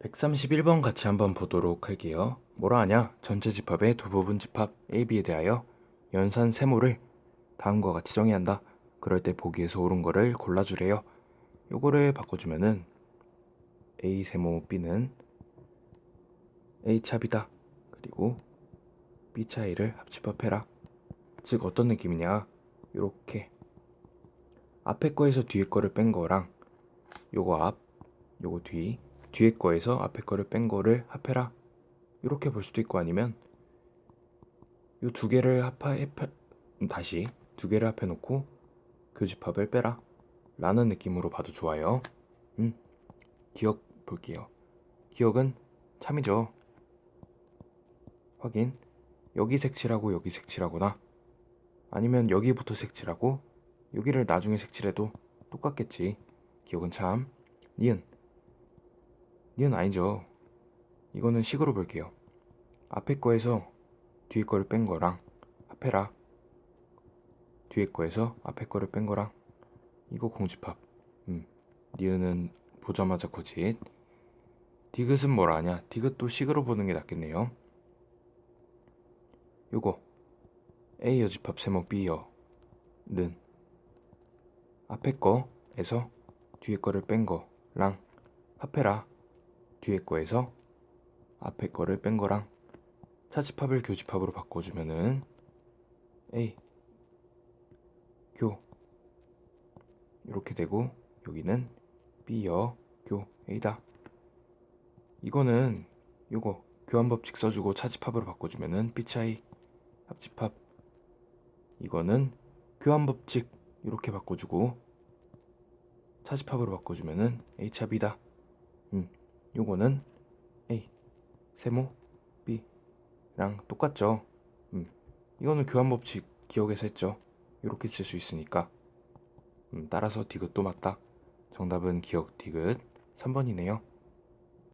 131번 같이 한번 보도록 할게요. 뭐라 하냐? 전체 집합의 두 부분 집합 AB에 대하여 연산 세모를 다음과 같이 정해야 한다. 그럴 때 보기에서 옳은 거를 골라주래요. 요거를 바꿔주면은 A 세모 B는 A 차비다. 그리고 B 차이를 합집합해라. 즉 어떤 느낌이냐? 요렇게 앞에 거에서 뒤에 거를 뺀 거랑 요거 앞, 요거 뒤, 뒤에 거에서 앞에 거를 뺀 거를 합해라. 이렇게 볼 수도 있고 아니면 요두 개를 합해 다시 두 개를 합해 놓고 교집합을 빼라. 라는 느낌으로 봐도 좋아요. 음. 기억 볼게요. 기억은 참이죠. 확인. 여기 색칠하고 여기 색칠하거나 아니면 여기부터 색칠하고 여기를 나중에 색칠해도 똑같겠지. 기억은 참. 니은. 니은 아니죠. 이거는 식으로 볼게요. 앞에 거에서 뒤에 거를 뺀 거랑 합해라. 뒤에 거에서 앞에 거를 뺀 거랑 이거 공집합. 음. 니은은 보자마자 고짓. 디귿은 뭘 아냐? 디귿도 식으로 보는 게 낫겠네요. 요거 A 여집합 세모 B여는 앞에 거에서 뒤에 거를 뺀 거랑 합해라. 뒤에 거에서 앞에 거를 뺀 거랑 차집합을 교집합으로 바꿔주면은 A 교 이렇게 되고 여기는 B여 교 A다. 이거는 요거 교환 법칙 써주고 차집합으로 바꿔주면은 B 차이 합집합 이거는 교환 법칙 이렇게 바꿔주고 차집합으로 바꿔주면은 A 차 B다. 음, 요거는 A 세모 B랑 똑같죠. 음, 이거는 교환 법칙 기억해서 했죠. 이렇게 쓸수 있으니까. 음, 따라서 디귿도 맞다. 정답은 기억 디귿 3번이네요.